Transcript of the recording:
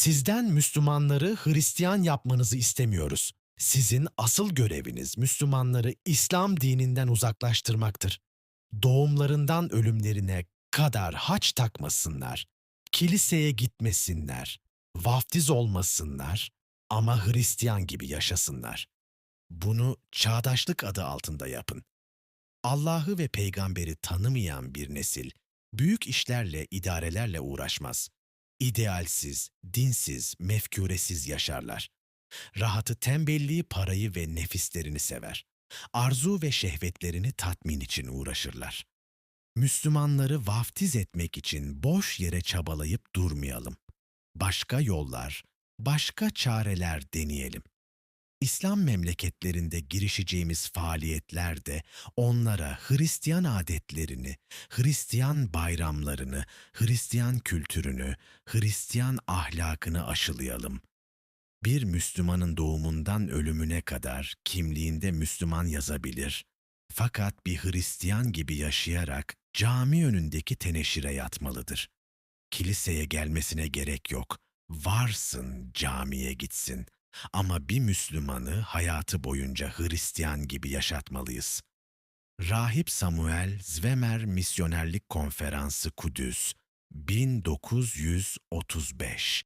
Sizden Müslümanları Hristiyan yapmanızı istemiyoruz. Sizin asıl göreviniz Müslümanları İslam dininden uzaklaştırmaktır. Doğumlarından ölümlerine kadar haç takmasınlar, kiliseye gitmesinler, vaftiz olmasınlar ama Hristiyan gibi yaşasınlar. Bunu çağdaşlık adı altında yapın. Allah'ı ve peygamberi tanımayan bir nesil büyük işlerle, idarelerle uğraşmaz. İdealsiz, dinsiz, mefküresiz yaşarlar. Rahatı tembelliği, parayı ve nefislerini sever. Arzu ve şehvetlerini tatmin için uğraşırlar. Müslümanları vaftiz etmek için boş yere çabalayıp durmayalım. Başka yollar, başka çareler deneyelim. İslam memleketlerinde girişeceğimiz faaliyetlerde onlara Hristiyan adetlerini, Hristiyan bayramlarını, Hristiyan kültürünü, Hristiyan ahlakını aşılayalım. Bir Müslümanın doğumundan ölümüne kadar kimliğinde Müslüman yazabilir. Fakat bir Hristiyan gibi yaşayarak cami önündeki teneşire yatmalıdır. Kiliseye gelmesine gerek yok. Varsın camiye gitsin. Ama bir Müslümanı hayatı boyunca Hristiyan gibi yaşatmalıyız. Rahip Samuel Zwemer Misyonerlik Konferansı Kudüs 1935